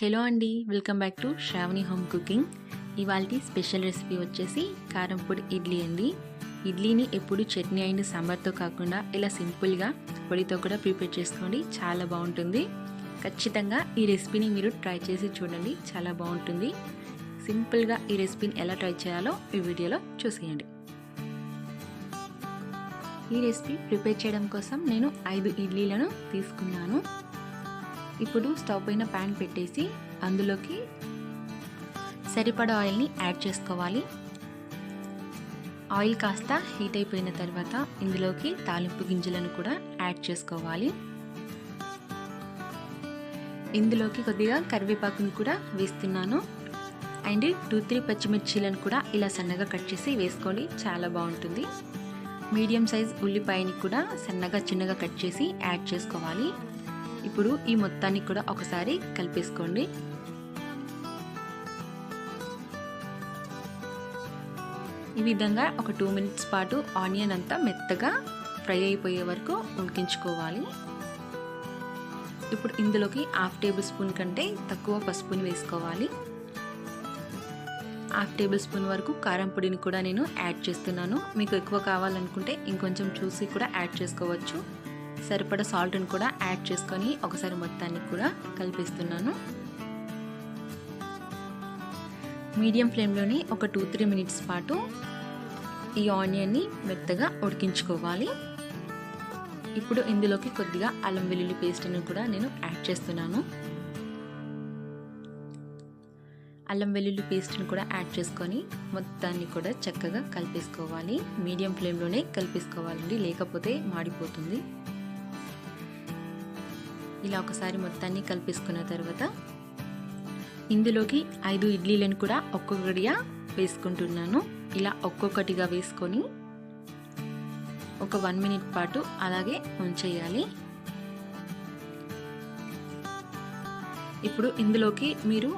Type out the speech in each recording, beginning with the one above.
Hello అండి welcome back to Sravani home cooking. ఇవాళ special recipe వచ్చేసి కారంపొడి ఇడ్లీ అండి. ఇడ్లీని ఎప్పుడు చట్నీ అయిన సాంబార్తో కాకుండా ఇలా సింపుల్గా పొడితో కూడా ప్రిపేర్ చేసుకోండి చాలా బాగుంటుంది. ఖచ్చితంగా ఈ రెసిపీని మీరు ట్రై చేసి చూడండి చాలా బాగుంటుంది. సింపుల్గా ఈ రెసిపీని ఎలా ట్రై చేయాలో ఈ వీడియోలో చూసేయండి. ఈ రెసిపీ ప్రిపేర్ చేయడం కోసం నేను ఐదు ఇడ్లీలను తీసుకున్నాను. ఇప్పుడు స్టవ్ పైన ప్యాన్ పెట్టేసి అందులోకి సరిపడా ఆయిల్ని యాడ్ చేసుకోవాలి. ఆయిల్ కాస్త హీట్ అయిపోయిన తర్వాత ఇందులోకి తాలింపు గింజలను కూడా యాడ్ చేసుకోవాలి. ఇందులోకి కొద్దిగా కరివేపాకుని కూడా వేస్తున్నాను. అండ్ టూ త్రీ పచ్చిమిర్చీలను కూడా ఇలా సన్నగా కట్ చేసి వేసుకోండి. చాలా బాగుంటుంది. మీడియం సైజ్ ఉల్లిపాయని కూడా సన్నగా చిన్నగా కట్ చేసి యాడ్ చేసుకోవాలి. ఇప్పుడు ఈ మొత్తాన్ని కూడా ఒకసారి కలిపేసుకోండి. ఈ విధంగా ఒక టూ మినిట్స్ పాటు ఆనియన్ అంతా మెత్తగా ఫ్రై అయిపోయే వరకు ఉడికించుకోవాలి. ఇప్పుడు ఇందులోకి హాఫ్ టేబుల్ స్పూన్ కంటే తక్కువ పసుపుని వేసుకోవాలి. హాఫ్ టేబుల్ స్పూన్ వరకు కారం పొడిని కూడా నేను యాడ్ చేస్తున్నాను. మీకు ఎక్కువ కావాలనుకుంటే ఇంకొంచెం చూసి కూడా యాడ్ చేసుకోవచ్చు. సరిపడ సాల్ట్ని కూడా యాడ్ చేసుకొని ఒకసారి మొత్తాన్ని కూడా కలిపిస్తున్నాను. మీడియం ఫ్లేమ్లోనే ఒక టూ త్రీ మినిట్స్ పాటు ఈ ఆనియన్ని మెత్తగా ఉడికించుకోవాలి. ఇప్పుడు ఇందులోకి కొద్దిగా అల్లం వెల్లుల్లి పేస్ట్ని కూడా నేను యాడ్ చేస్తున్నాను. అల్లం వెల్లుల్లి పేస్ట్ని కూడా యాడ్ చేసుకొని మొత్తాన్ని కూడా చక్కగా కలిపేసుకోవాలి. మీడియం ఫ్లేమ్లోనే కలిపేసుకోవాలండి లేకపోతే మాడిపోతుంది. ఇలా ఒకసారి మొత్తాన్ని కలిపేసుకున్న తర్వాత ఇందులోకి ఐదు ఇడ్లీలను కూడా ఒక్కొక్కటిగా వేసుకుంటున్నాను. ఇలా ఒక్కొక్కటిగా వేసుకొని ఒక వన్ మినిట్ పాటు అలాగే ఉంచేయాలి. ఇప్పుడు ఇందులోకి మీరు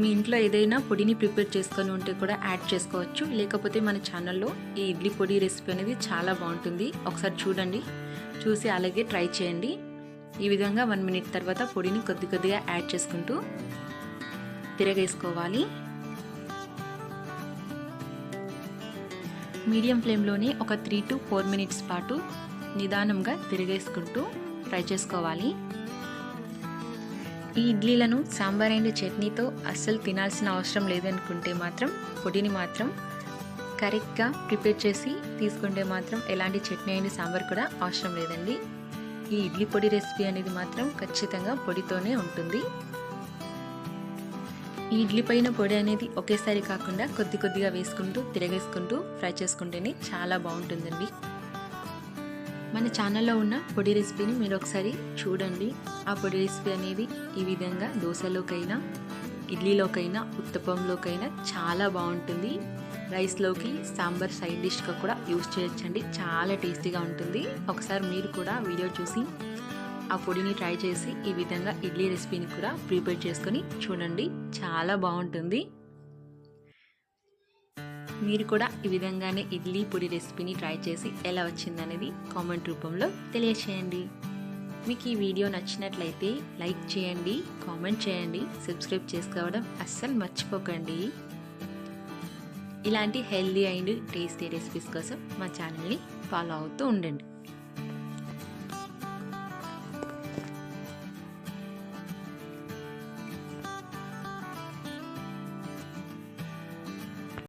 మీ ఇంట్లో ఏదైనా పొడిని ప్రిపేర్ చేసుకొని ఉంటే కూడా యాడ్ చేసుకోవచ్చు. లేకపోతే మన ఛానల్లో ఈ ఇడ్లీ పొడి రెసిపీ అనేది చాలా బాగుంటుంది. ఒకసారి చూడండి. చూసి అలాగే ట్రై చేయండి. ఈ విధంగా వన్ మినిట్ తర్వాత పొడిని కొద్ది కొద్దిగా యాడ్ చేసుకుంటూ తిరగేసుకోవాలి. మీడియం ఫ్లేమ్లోనే ఒక త్రీ టు ఫోర్ మినిట్స్ పాటు నిదానంగా తిరిగేసుకుంటూ ఫ్రై చేసుకోవాలి. ఈ ఇడ్లీలను సాంబార్ అండ్ చట్నీతో అస్సలు తినాల్సిన అవసరం లేదనుకుంటే మాత్రం పొడిని మాత్రం కరెక్ట్గా ప్రిపేర్ చేసి తీసుకుంటే మాత్రం ఎలాంటి చట్నీ అండ్ సాంబార్ కూడా అవసరం లేదండి. ఈ ఇడ్లీ పొడి రెసిపీ అనేది మాత్రం ఖచ్చితంగా పొడితోనే ఉంటుంది. ఈ ఇడ్లీ పైన పొడి అనేది ఒకేసారి కాకుండా కొద్ది కొద్దిగా వేసుకుంటూ తిరగేసుకుంటూ ఫ్రై చేసుకుంటేనే చాలా బాగుంటుందండి. మన ఛానల్లో ఉన్న పొడి రెసిపీని మీరు ఒకసారి చూడండి. ఆ పొడి రెసిపీ అనేది ఈ విధంగా దోశలోకైనా ఇడ్లీలోకైనా ఉత్తపంలోకైనా చాలా బాగుంటుంది. రైస్లోకి సాంబార్ సైడ్ డిష్గా కూడా యూస్ చేయొచ్చండి. చాలా టేస్టీగా ఉంటుంది. ఒకసారి మీరు కూడా వీడియో చూసి ఆ పొడిని ట్రై చేసి ఈ విధంగా ఇడ్లీ రెసిపీని కూడా ప్రిపేర్ చేసుకొని చూడండి. చాలా బాగుంటుంది. మీరు కూడా ఈ విధంగానే ఇడ్లీ పొడి రెసిపీని ట్రై చేసి ఎలా వచ్చిందనేది కామెంట్ రూపంలో తెలియచేయండి. మీకు ఈ వీడియో నచ్చినట్లయితే లైక్ చేయండి కామెంట్ చేయండి సబ్స్క్రైబ్ చేసుకోవడం అస్సలు మర్చిపోకండి. ఇలాంటి హెల్దీ అండ్ టేస్టీ రెసిపీస్ కోసం మా ఛానల్ని ఫాలో అవుతూ ఉండండి.